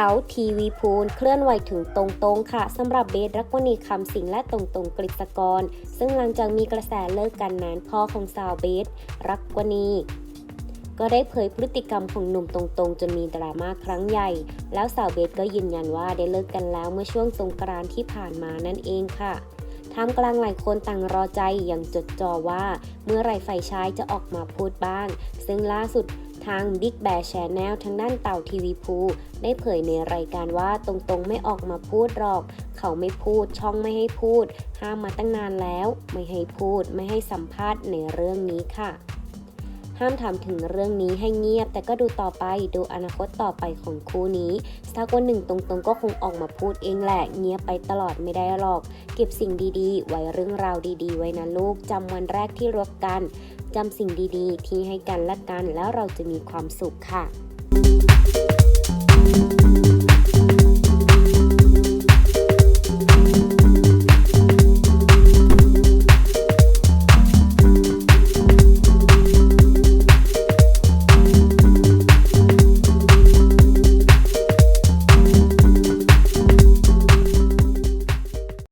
เต๋าทีวีพูลเคลื่อนไหวถึงตรงๆ ค่ะสำหรับเบสรักวณีคำสิงและตรงๆกฤษกร ซึ่งหลังจากมีกระแสเลิกกันนั้นพ่อของสาวเบสรักวณีก็ได้เผยพฤติกรรมของหนุ่มตรงๆ จนมีดราม่าครั้งใหญ่ แล้วสาวเบสก็ยืนยันว่าได้เลิกกันแล้วเมื่อช่วงสงกรานต์ที่ผ่านมานั่นเองค่ะท่ามกลางหลายคนต่างรอใจอย่างจดจ่อว่า เมื่อไรฝ่ายชายจะออกมาพูดบ้าง ซึ่งล่าสุด ทาง Big Bear Channel ทางด้านเต่าทีวีพูได้เผยในรายการว่าตรงๆไม่ออกมาพูดหรอก เขาไม่พูดช่องไม่ให้พูด ห้ามมาตั้งนานแล้ว ไม่ให้พูดไม่ให้สัมภาษณ์ในเรื่องนี้ค่ะ ห้ามถามถึงเรื่องนี้ให้เงียบ แต่ก็ดูต่อไปดูอนาคตต่อไปของคู่นี้สักวันหนึ่งตรงๆ ก็คงออกมาพูดเองแหละ เงียบไปตลอดไม่ได้หรอก เก็บสิ่งดีๆ ไว้เรื่องราวดีๆ ไว้นะลูกจำวันแรกที่รักกันจำสิ่งดีๆ ที่ให้กันและกันแล้วเราจะมีความสุขค่ะ